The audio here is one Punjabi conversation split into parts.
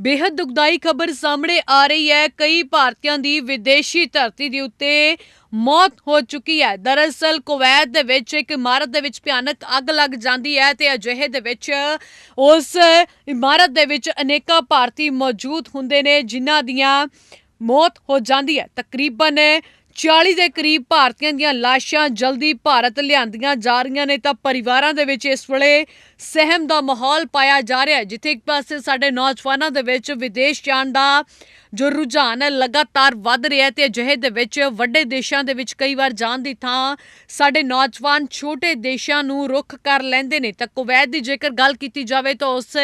ਬੇहद ਦੁਖਦਾਈ ਖਬਰ ਸਾਹਮਣੇ ਆ ਰਹੀ ਹੈ। ਕਈ ਭਾਰਤੀਆਂ ਦੀ ਵਿਦੇਸ਼ੀ ਧਰਤੀ ਦੇ ਉੱਤੇ ਮੌਤ ਹੋ ਚੁੱਕੀ ਹੈ। ਦਰਅਸਲ ਕੁਵੈਤ ਦੇ ਵਿੱਚ ਇੱਕ ਇਮਾਰਤ ਦੇ ਵਿੱਚ ਭਿਆਨਕ ਅੱਗ ਲੱਗ ਜਾਂਦੀ ਹੈ ਤੇ ਅਜਿਹੇ ਦੇ ਵਿੱਚ ਉਸ ਇਮਾਰਤ ਦੇ ਵਿੱਚ ਅਨੇਕਾਂ ਭਾਰਤੀ ਮੌਜੂਦ ਹੁੰਦੇ ਨੇ ਜਿਨ੍ਹਾਂ ਦੀਆਂ ਮੌਤ ਹੋ ਜਾਂਦੀ ਹੈ। ਤਕਰੀਬਨ 40 ਦੇ ਕਰੀਬ ਭਾਰਤੀਆਂ ਦੀਆਂ ਲਾਸ਼ਾਂ ਜਲਦੀ ਭਾਰਤ ਲਿਆਂਦੀਆਂ ਜਾ ਰਹੀਆਂ ਨੇ ਤਾਂ ਪਰਿਵਾਰਾਂ ਦੇ ਵਿੱਚ ਇਸ ਵੇਲੇ ਸਹਿਮ ਦਾ ਮਾਹੌਲ ਪਾਇਆ ਜਾ ਰਿਹਾ ਹੈ, ਜਿੱਥੇ ਇੱਕ ਪਾਸੇ ਸਾਡੇ ਨੌਜਵਾਨਾਂ ਦੇ ਵਿੱਚ ਵਿਦੇਸ਼ ਜਾਣ ਦਾ ਜੋ ਰੁਝਾਨ ਹੈ, ਲਗਾਤਾਰ ਵੱਧ ਰਿਹਾ ਹੈ ਤੇ ਅਜਿਹੇ ਦੇ ਵਿੱਚ ਵੱਡੇ ਦੇਸ਼ਾਂ ਦੇ ਵਿੱਚ ਕਈ ਵਾਰ ਜਾਣ ਦੀ ਥਾਂ ਸਾਡੇ ਨੌਜਵਾਨ ਛੋਟੇ ਦੇਸ਼ਾਂ ਨੂੰ ਰੁੱਖ ਕਰ ਲੈਂਦੇ ਨੇ। ਤਾਂ ਕੁਵੈਤ ਦੀ ਜੇਕਰ ਗੱਲ ਕੀਤੀ ਜਾਵੇ ਤਾਂ ਉਸ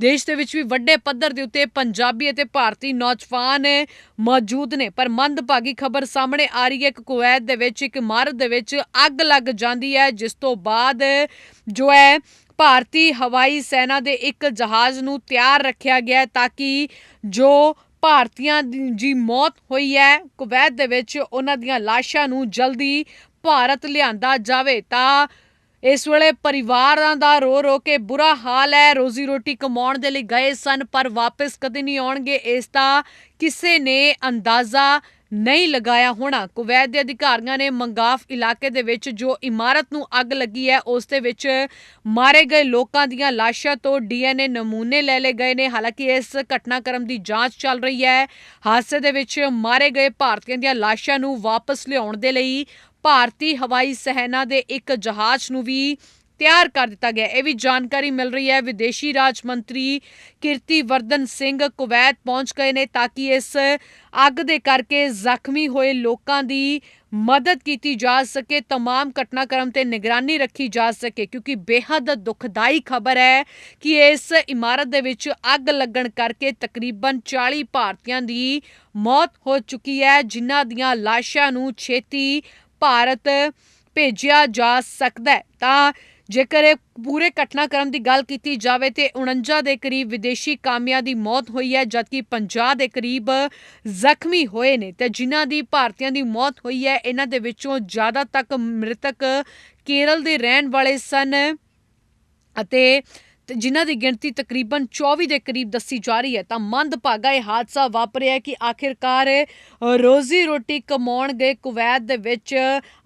ਦੇਸ਼ ਦੇ ਵਿੱਚ ਵੀ ਵੱਡੇ ਪੱਧਰ ਦੇ ਉੱਤੇ ਪੰਜਾਬੀ ਅਤੇ ਭਾਰਤੀ ਨੌਜਵਾਨ ਮੌਜੂਦ ਨੇ। ਪਰ ਮੰਦਭਾਗੀ ਖਬਰ ਸਾਹਮਣੇ ਆ ਰਹੀ ਹੈ ਕਿ ਕੁਵੈਤ ਦੇ ਵਿੱਚ ਇੱਕ ਇਮਾਰਤ ਦੇ ਵਿੱਚ ਅੱਗ ਲੱਗ ਜਾਂਦੀ ਹੈ, ਜਿਸ ਤੋਂ ਬਾਅਦ ਜੋ ਹੈ ਭਾਰਤੀ ਹਵਾਈ ਸੈਨਾ ਦੇ ਇੱਕ ਜਹਾਜ਼ ਨੂੰ ਤਿਆਰ ਰੱਖਿਆ ਗਿਆ ਤਾਂ ਕਿ ਜੋ ਭਾਰਤੀਆਂ ਦੀ ਜੀ ਮੌਤ ਹੋਈ ਹੈ, ਕੁਵੈਤ ਦੇ ਵਿੱਚ ਉਹਨਾਂ ਦੀਆਂ ਲਾਸ਼ਾਂ ਨੂੰ ਜਲਦੀ ਭਾਰਤ ਲਿਆਂਦਾ ਜਾਵੇ। ਤਾਂ ਇਸ ਵੇਲੇ ਪਰਿਵਾਰਾਂ ਦਾ ਰੋ ਰੋ ਕੇ ਬੁਰਾ ਹਾਲ ਹੈ, ਰੋਜ਼ੀ ਰੋਟੀ ਕਮਾਉਣ ਦੇ ਲਈ ਗਏ ਸਨ, ਪਰ ਵਾਪਸ ਕਦੇ ਨਹੀਂ ਆਉਣਗੇ। ਇਸ ਦਾ ਕਿਸੇ ਨੇ ਅੰਦਾਜ਼ਾ ਨਹੀਂ ਲਗਾਇਆ ਹੋਣਾ। ਕੁਵੈਤ ਦੇ ਅਧਿਕਾਰੀਆਂ ਨੇ ਮੰਗਾਫ ਇਲਾਕੇ ਦੇ ਵਿੱਚ ਜੋ ਇਮਾਰਤ ਨੂੰ ਅੱਗ ਲੱਗੀ ਹੈ, ਉਸ ਦੇ ਵਿੱਚ ਮਾਰੇ ਗਏ ਲੋਕਾਂ ਦੀਆਂ ਲਾਸ਼ਾਂ ਤੋਂ ਡੀਐਨਏ ਨਮੂਨੇ ਲੈ ਲਏ ਗਏ ਨੇ। ਹਾਲਾਂਕਿ ਇਸ ਘਟਨਾਕ੍ਰਮ ਦੀ ਜਾਂਚ ਚੱਲ ਰਹੀ ਹੈ। ਹਾਦਸੇ ਦੇ ਵਿੱਚ ਮਾਰੇ ਗਏ ਭਾਰਤੀਆਂ ਦੀਆਂ ਲਾਸ਼ਾਂ ਨੂੰ ਵਾਪਸ ਲਿਆਉਣ ਦੇ ਲਈ ਭਾਰਤੀ ਹਵਾਈ ਸੈਨਾ ਦੇ ਇੱਕ ਜਹਾਜ਼ ਨੂੰ ਵੀ ਤਿਆਰ ਕਰ ਦਿੱਤਾ ਗਿਆ। ਇਹ ਵੀ ਜਾਣਕਾਰੀ ਮਿਲ ਰਹੀ ਹੈ। ਵਿਦੇਸ਼ੀ ਰਾਜ ਮੰਤਰੀ ਕੀਰਤੀ ਵਰਧਨ ਸਿੰਘ ਕੁਵੈਤ ਪਹੁੰਚ ਗਏ ਨੇ ਤਾਂ ਕਿ ਇਸ ਅੱਗ ਦੇ ਕਰਕੇ ਜ਼ਖਮੀ ਹੋਏ ਲੋਕਾਂ ਦੀ ਮਦਦ ਕੀਤੀ ਜਾ ਸਕੇ। तमाम ਘਟਨਾਕ੍ਰਮ ਤੇ ਨਿਗਰਾਨੀ ਰੱਖੀ ਜਾ ਸਕੇ, ਕਿਉਂਕਿ ਬੇਹੱਦ ਦੁਖਦਾਈ ਖਬਰ ਹੈ ਕਿ ਇਸ ਇਮਾਰਤ ਦੇ ਵਿੱਚ ਅੱਗ ਲੱਗਣ ਕਰਕੇ ਤਕਰੀਬਨ 40 ਭਾਰਤੀਆਂ ਦੀ ਮੌਤ ਹੋ ਚੁੱਕੀ ਹੈ, ਜਿਨ੍ਹਾਂ ਦੀਆਂ ਲਾਸ਼ਾਂ ਨੂੰ ਛੇਤੀ ਭਾਰਤ ਭੇਜਿਆ ਜਾ ਸਕਦਾ ਹੈ। ਤਾਂ ਜੇਕਰ ਇਹ ਪੂਰੇ ਘਟਨਾਕ੍ਰਮ ਦੀ ਗੱਲ ਕੀਤੀ ਜਾਵੇ ਤੇ 49 ਦੇ ਕਰੀਬ ਵਿਦੇਸ਼ੀ ਕਾਮਿਆਂ ਦੀ ਮੌਤ ਹੋਈ ਹੈ, ਜਦਕਿ 50 ਦੇ ਕਰੀਬ ਜ਼ਖਮੀ ਹੋਏ ਨੇ ਤੇ ਜਿਨ੍ਹਾਂ ਦੀ ਭਾਰਤੀਆਂ ਦੀ ਮੌਤ ਹੋਈ ਹੈ, ਇਹਨਾਂ ਦੇ ਵਿੱਚੋਂ ਜ਼ਿਆਦਾ ਤੱਕ ਮ੍ਰਿਤਕ ਕੇਰਲ ਦੇ ਰਹਿਣ ਵਾਲੇ ਸਨ ਅਤੇ ਜਿਨ੍ਹਾਂ ਦੀ ਗਿਣਤੀ ਤਕਰੀਬਨ 24 ਦੇ ਕਰੀਬ ਦੱਸੀ ਜਾ ਰਹੀ ਹੈ, ਤਾਂ ਮੰਦਭਾਗਾ ਇਹ ਹਾਦਸਾ ਵਾਪਰਿਆ ਕਿ ਆਖਿਰਕਾਰ ਰੋਜ਼ੀ ਰੋਟੀ ਕਮਾਉਣ ਗਏ ਕੁਵੈਤ ਦੇ ਵਿੱਚ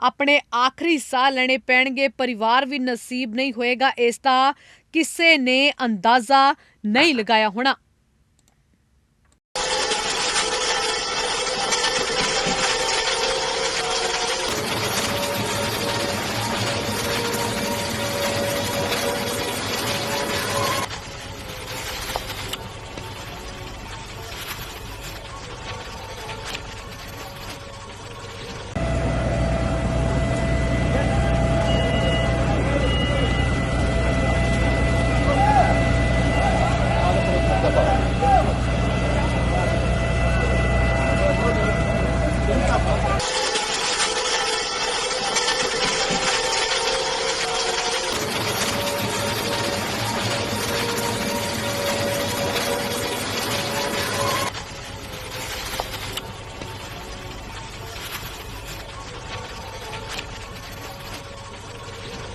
ਆਪਣੇ ਆਖਰੀ ਸਾਹ ਲੈਣੇ ਪੈਣਗੇ, ਪਰਿਵਾਰ ਵੀ ਨਸੀਬ ਨਹੀਂ ਹੋਏਗਾ, ਇਸ ਦਾ ਕਿਸੇ ਨੇ ਅੰਦਾਜ਼ਾ ਨਹੀਂ ਲਗਾਇਆ ਹੋਣਾ।